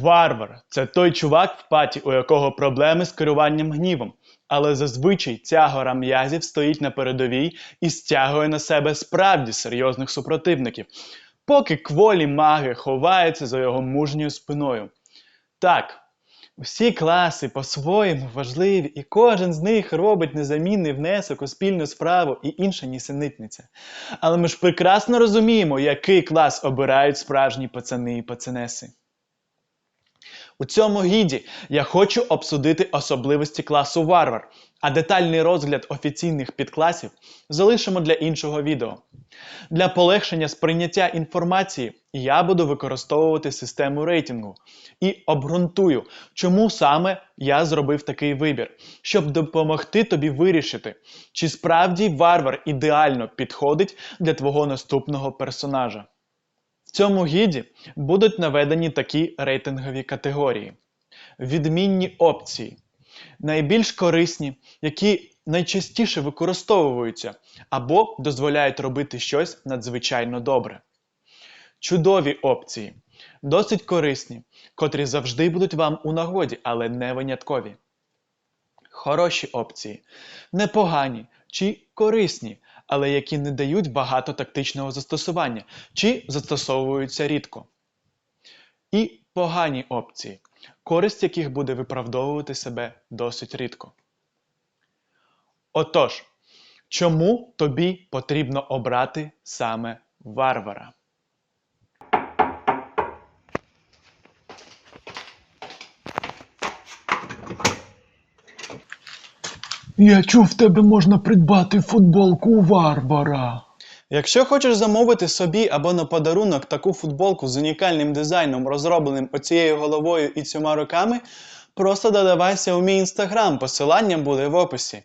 Варвар це той чувак в паті, у якого проблеми з керуванням гнівом. Але зазвичай ця гора м'язів стоїть на передовій і стягує на себе справді серйозних супротивників, поки кволі маги ховаються за його мужньою спиною. Так, всі класи по-своєму важливі, і кожен з них робить незамінний внесок у спільну справу і інша нісенітниця. Але ми ж прекрасно розуміємо, який клас обирають справжні пацани і пацанеси. У цьому гіді я хочу обсудити особливості класу варвар, а детальний розгляд офіційних підкласів залишимо для іншого відео. Для полегшення сприйняття інформації я буду використовувати систему рейтингу і обґрунтую, чому саме я зробив такий вибір, щоб допомогти тобі вирішити, чи справді варвар ідеально підходить для твого наступного персонажа. Цьому гіді будуть наведені такі рейтингові категорії: відмінні опції, найбільш корисні, які найчастіше використовуються або дозволяють робити щось надзвичайно добре. Чудові опції, досить корисні, котрі завжди будуть вам у нагоді, але не виняткові. Хороші опції, непогані чи корисні, але які не дають багато тактичного застосування чи застосовуються рідко. І погані опції, користь яких буде виправдовувати себе досить рідко. Отож, чому тобі потрібно обрати саме варвара? Я чув, в тебе можна придбати футболку Варвара. Якщо хочеш замовити собі або на подарунок таку футболку з унікальним дизайном, розробленим оцією головою і цьома руками, просто додавайся у мій інстаграм, посилання буде в описі.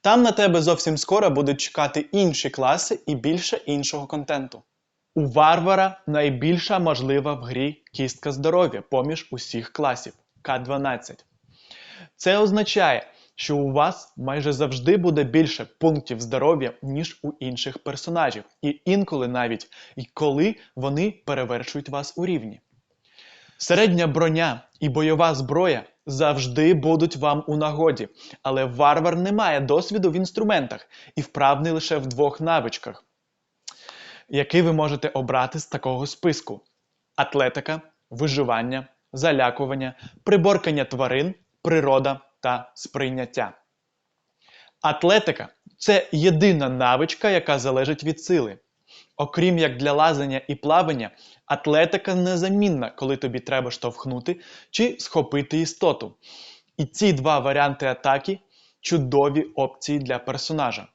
Там на тебе зовсім скоро будуть чекати інші класи і більше іншого контенту. У варвара найбільша можлива в грі кістка здоров'я поміж усіх класів К12. Це означає, що у вас майже завжди буде більше пунктів здоров'я, ніж у інших персонажів, і інколи навіть і коли вони перевершують вас у рівні. Середня броня і бойова зброя завжди будуть вам у нагоді, але варвар не має досвіду в інструментах і вправний лише в двох навичках, які ви можете обрати з такого списку: атлетика, виживання, залякування, приборкання тварин, природа та сприйняття. Атлетика це єдина навичка, яка залежить від сили. Окрім як для лазання і плавання, атлетика незамінна, коли тобі треба штовхнути чи схопити істоту. І ці два варіанти атаки чудові опції для персонажа,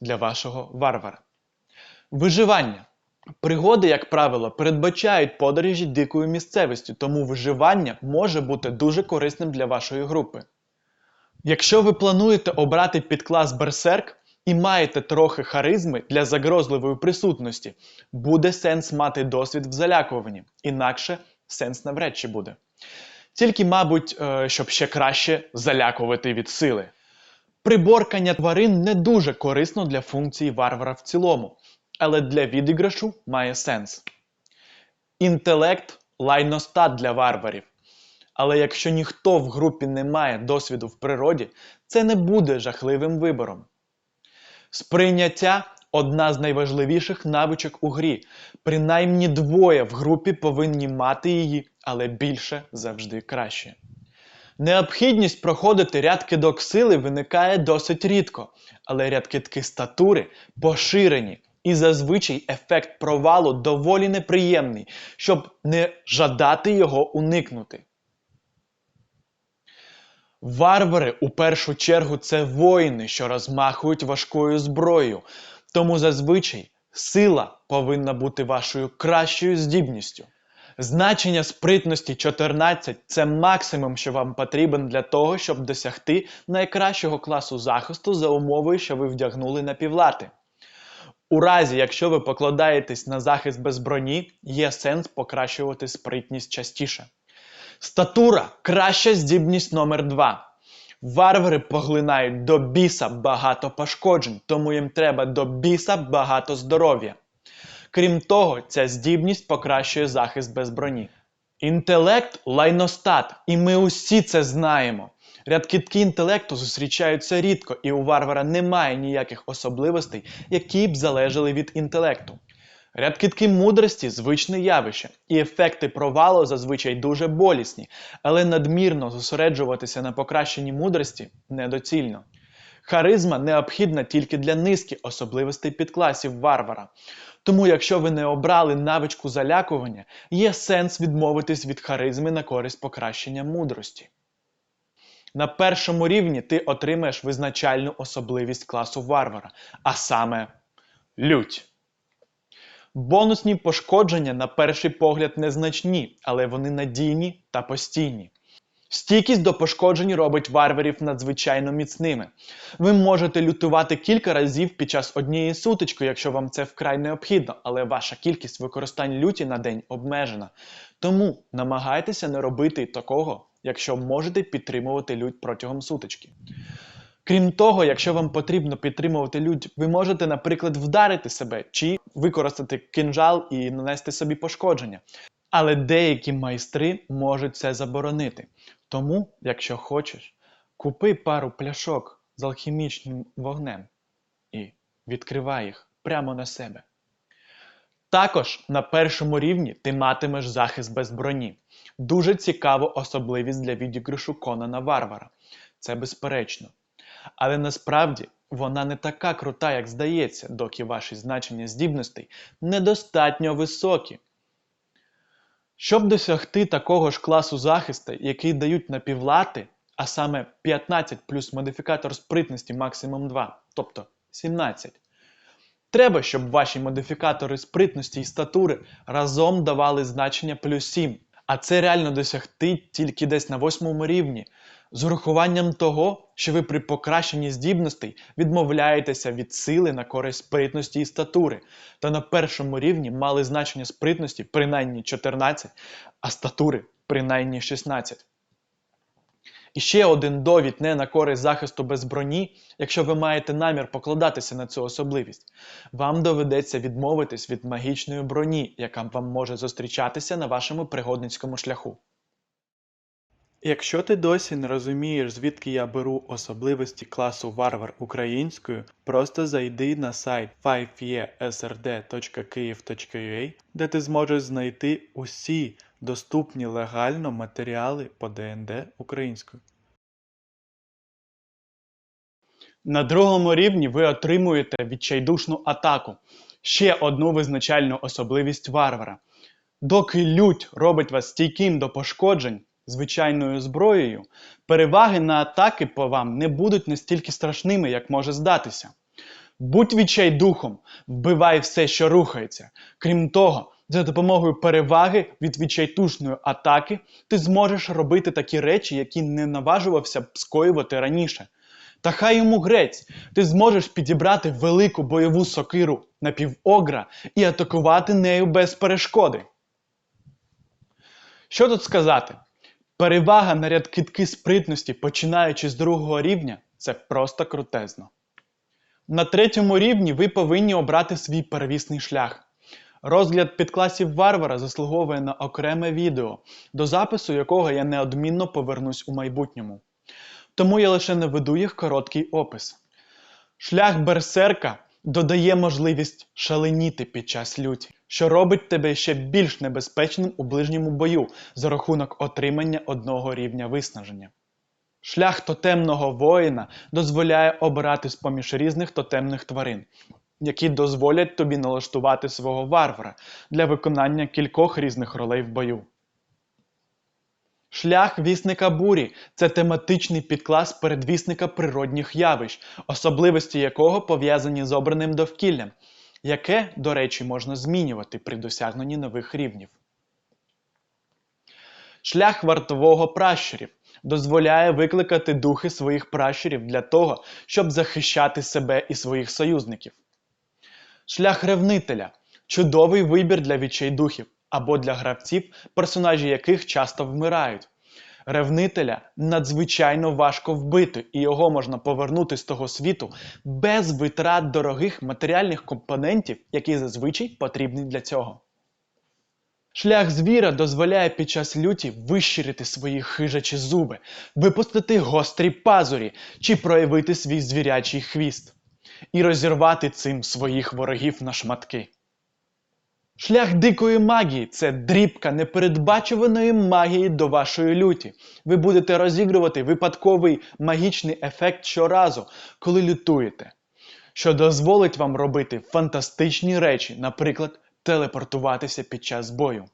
для вашого варвара. Виживання. Пригоди, як правило, передбачають подорожі дикою місцевістю, тому виживання може бути дуже корисним для вашої групи. Якщо ви плануєте обрати підклас Берсерк і маєте трохи харизми для загрозливої присутності, буде сенс мати досвід в залякуванні, інакше сенс навряд чи буде. Тільки, мабуть, е, щоб ще краще залякувати від сили. Приборкання тварин не дуже корисно для функції варвара в цілому, але для відіграшу має сенс. Інтелект лайностат для варварів. Але якщо ніхто в групі не має досвіду в природі, це не буде жахливим вибором. Сприйняття одна з найважливіших навичок у грі. Принаймні двоє в групі повинні мати її, але більше завжди краще. Необхідність проходити ряд кидок сили виникає досить рідко, але ряд кидки статури поширені, і зазвичай ефект провалу доволі неприємний, щоб не жадати його уникнути. Варвари у першу чергу це воїни, що розмахують важкою зброєю, тому зазвичай сила повинна бути вашою кращою здібністю. Значення спритності 14 це максимум, що вам потрібен для того, щоб досягти найкращого класу захисту за умовою, що ви вдягнули напівлати. У разі, якщо ви покладаєтесь на захист без броні, є сенс покращувати спритність частіше. Статура краща здібність номер 2 Варвари поглинають до біса багато пошкоджень, тому їм треба до біса багато здоров'я. Крім того, ця здібність покращує захист без броні. Інтелект лайностат, і ми усі це знаємо. Рядкітки інтелекту зустрічаються рідко, і у варвара немає ніяких особливостей, які б залежали від інтелекту. Рядкітки мудрості звичне явище, і ефекти провалу зазвичай дуже болісні, але надмірно зосереджуватися на покращенні мудрості недоцільно. Харизма необхідна тільки для низки особливостей підкласів варвара. Тому, якщо ви не обрали навичку залякування, є сенс відмовитись від харизми на користь покращення мудрості. На першому рівні ти отримаєш визначальну особливість класу варвара, а саме лють. Бонусні пошкодження на перший погляд незначні, але вони надійні та постійні. Стійкість до пошкоджень робить варварів надзвичайно міцними. Ви можете лютувати кілька разів під час однієї сутички, якщо вам це вкрай необхідно, але ваша кількість використань люті на день обмежена. Тому намагайтеся не робити такого, якщо можете підтримувати лють протягом сутички. Крім того, якщо вам потрібно підтримувати лють, ви можете, наприклад, вдарити себе чи використати кинжал і нанести собі пошкодження. Але деякі майстри можуть це заборонити. Тому, якщо хочеш, купи пару пляшок з алхімічним вогнем і відкривай їх прямо на себе. Також на першому рівні ти матимеш захист без броні. Дуже цікава особливість для відіграшу Конана Варвара. Це безперечно. Але насправді вона не така крута, як здається, доки ваші значення здібностей недостатньо високі. Щоб досягти такого ж класу захисту, який дають напівлати, а саме 15 плюс модифікатор спритності максимум 2, тобто 17, треба, щоб ваші модифікатори спритності і статури разом давали значення плюс 7, а це реально досягти тільки десь на восьмому рівні, з урахуванням того, що ви при покращенні здібностей відмовляєтеся від сили на користь спритності і статури, та на першому рівні мали значення спритності принаймні 14, а статури принаймні 16. І ще один довід не на користь захисту без броні, якщо ви маєте намір покладатися на цю особливість. Вам доведеться відмовитись від магічної броні, яка вам може зустрічатися на вашому пригодницькому шляху. Якщо ти досі не розумієш, звідки я беру особливості класу варвар українською, просто зайди на сайт 5esrd.kyiv.ua, де ти зможеш знайти усі доступні легально матеріали по ДНД українською. На другому рівні ви отримуєте відчайдушну атаку, ще одну визначальну особливість варвара. Доки лють робить вас стійким до пошкоджень звичайною зброєю, переваги на атаки по вам не будуть настільки страшними, як може здатися. Будь відчайдухом, вбивай все, що рухається. Крім того, за допомогою переваги від відчайдушної атаки ти зможеш робити такі речі, які не наважувався б скоювати раніше. Та хай йому грець, ти зможеш підібрати велику бойову сокиру напівогра і атакувати нею без перешкоди. Що тут сказати? Перевага на ряд китки спритності, починаючи з другого рівня, це просто крутезно. На третьому рівні ви повинні обрати свій первісний шлях. Розгляд підкласів варвара заслуговує на окреме відео, до запису якого я неодмінно повернусь у майбутньому. Тому я лише наведу їх короткий опис. Шлях берсерка додає можливість шаленіти під час люті, що робить тебе ще більш небезпечним у ближньому бою за рахунок отримання одного рівня виснаження. Шлях тотемного воїна дозволяє обирати з поміж різних тотемних тварин, які дозволять тобі налаштувати свого варвара для виконання кількох різних ролей в бою. Шлях вісника бурі це тематичний підклас передвісника природних явищ, особливості якого пов'язані з обраним довкіллям, яке, до речі, можна змінювати при досягненні нових рівнів. Шлях вартового пращурів дозволяє викликати духи своїх пращурів для того, щоб захищати себе і своїх союзників. Шлях ревнителя чудовий вибір для відчайдухів або для гравців, персонажі яких часто вмирають. Ревнителя надзвичайно важко вбити, і його можна повернути з того світу без витрат дорогих матеріальних компонентів, які зазвичай потрібні для цього. Шлях звіра дозволяє під час люті вищирити свої хижачі зуби, випустити гострі пазурі чи проявити свій звірячий хвіст і розірвати цим своїх ворогів на шматки. Шлях дикої магії це дрібка непередбачуваної магії до вашої люті. Ви будете розігрувати випадковий магічний ефект щоразу, коли лютуєте, що дозволить вам робити фантастичні речі, наприклад, телепортуватися під час бою.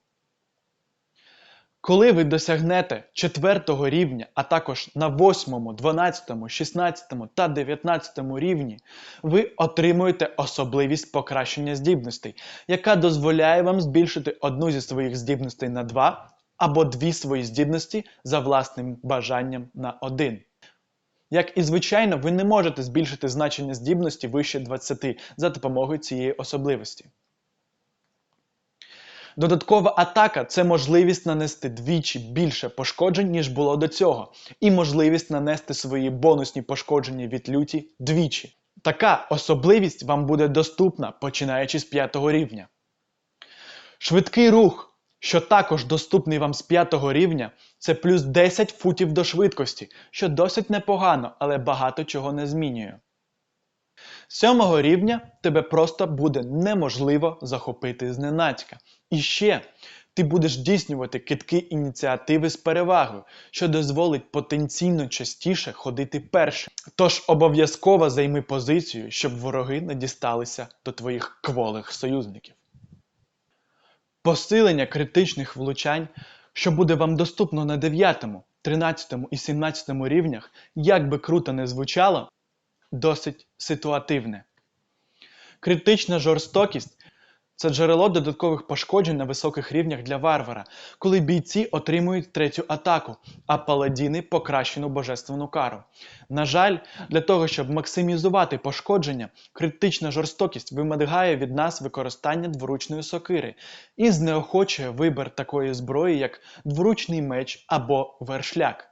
Коли ви досягнете четвертого рівня, а також на 8, 12, 16 та 19 рівні, ви отримуєте особливість покращення здібностей, яка дозволяє вам збільшити одну зі своїх здібностей на 2 або дві свої здібності за власним бажанням на 1. Як і звичайно, ви не можете збільшити значення здібності вище 20 за допомогою цієї особливості. Додаткова атака це можливість нанести двічі більше пошкоджень, ніж було до цього, і можливість нанести свої бонусні пошкодження від люті двічі. Така особливість вам буде доступна починаючи з 5 рівня. Швидкий рух, що також доступний вам з 5 рівня, це плюс 10 футів до швидкості, що досить непогано, але багато чого не змінює. 7 рівня тебе просто буде неможливо захопити зненацька. І ще ти будеш здійснювати китки ініціативи з перевагою, що дозволить потенційно частіше ходити першим. Тож обов'язково займи позицію, щоб вороги не дісталися до твоїх кволих союзників. Посилення критичних влучань, що буде вам доступно на 9, 13 і 17 рівнях, як би круто не звучало, досить ситуативне. Критична жорстокість це джерело додаткових пошкоджень на високих рівнях для варвара, коли бійці отримують третю атаку, а паладіни покращену божественну кару. На жаль, для того, щоб максимізувати пошкодження, критична жорстокість вимагає від нас використання дворучної сокири і знеохочує вибір такої зброї, як дворучний меч або вершляк.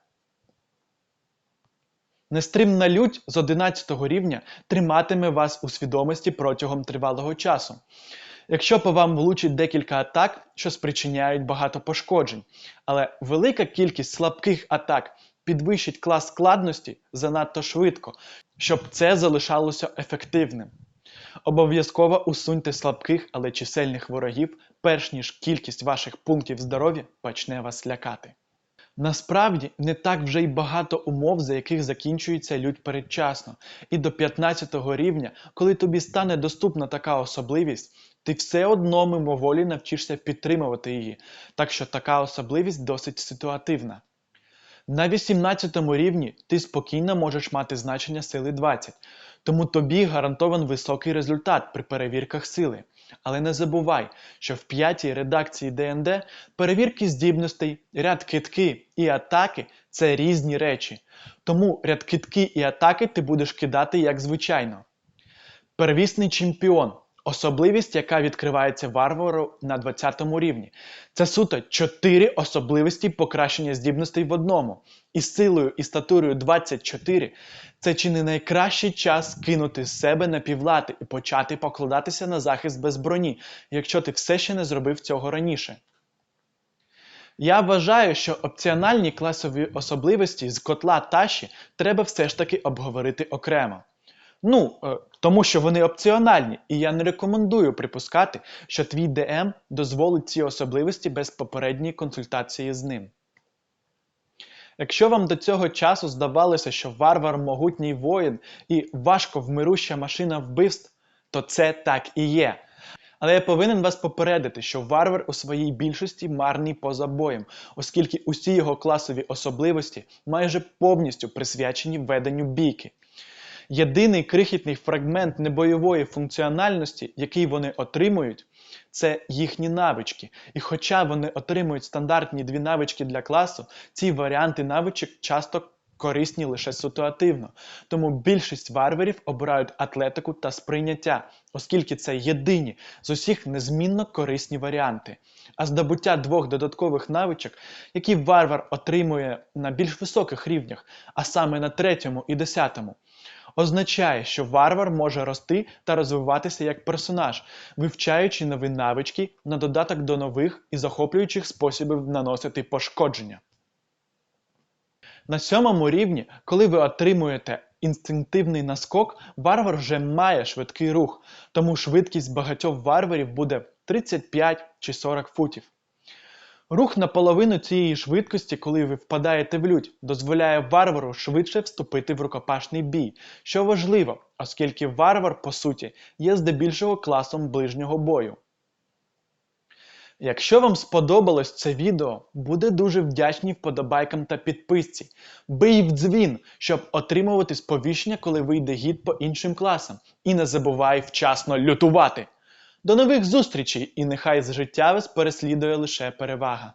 Нестримна лють з 11 рівня триматиме вас у свідомості протягом тривалого часу. Якщо по вам влучить декілька атак, що спричиняють багато пошкоджень, але велика кількість слабких атак підвищить клас складності занадто швидко, щоб це залишалося ефективним. Обов'язково усуньте слабких, але чисельних ворогів, перш ніж кількість ваших пунктів здоров'я почне вас лякати. Насправді не так вже й багато умов, за яких закінчується лють передчасно, і до 15 рівня, коли тобі стане доступна така особливість, ти все одно мимоволі навчишся підтримувати її, так що така особливість досить ситуативна. На 18 рівні ти спокійно можеш мати значення сили 20, тому тобі гарантован високий результат при перевірках сили. Але не забувай, що в п'ятій редакції ДНД перевірки здібностей, ряд китки і атаки це різні речі. Тому ряд китки і атаки ти будеш кидати як звичайно. Первісний чемпіон особливість, яка відкривається варвару на 20 рівні. Це суто 4 особливості покращення здібностей в одному. І силою і статурою 24 це чи не найкращий час кинути себе на півлати і почати покладатися на захист без броні, якщо ти все ще не зробив цього раніше. Я вважаю, що опціональні класові особливості з котла Таші треба все ж таки обговорити окремо. Ну, е, тому що вони опціональні, і я не рекомендую припускати, що твій ДМ дозволить ці особливості без попередньої консультації з ним. Якщо вам до цього часу здавалося, що варвар могутній воїн і важко вмируща машина вбивств, то це так і є. Але я повинен вас попередити, що варвар у своїй більшості марний поза боєм, оскільки усі його класові особливості майже повністю присвячені веденню бійки. Єдиний крихітний фрагмент небойової функціональності, який вони отримують, це їхні навички. І хоча вони отримують стандартні дві навички для класу, ці варіанти навичок часто корисні лише ситуативно. Тому більшість варварів обирають атлетику та сприйняття, оскільки це єдині з усіх незмінно корисні варіанти. А здобуття двох додаткових навичок, які варвар отримує на більш високих рівнях, а саме на третьому і десятому, означає, що варвар може рости та розвиватися як персонаж, вивчаючи нові навички на додаток до нових і захоплюючих способів наносити пошкодження. На сьомому рівні, коли ви отримуєте інстинктивний наскок, варвар вже має швидкий рух, тому швидкість багатьох варварів буде 35 чи 40 футів. Рух на половину цієї швидкості, коли ви впадаєте в лють, дозволяє варвару швидше вступити в рукопашний бій, що важливо, оскільки варвар, по суті, є здебільшого класом ближнього бою. Якщо вам сподобалось це відео, буде дуже вдячні вподобайкам та підписці. Бий в дзвін, щоб отримувати сповіщення, коли вийде гід по іншим класам. І не забувай вчасно лютувати. До нових зустрічей і нехай з життя вас переслідує лише перевага.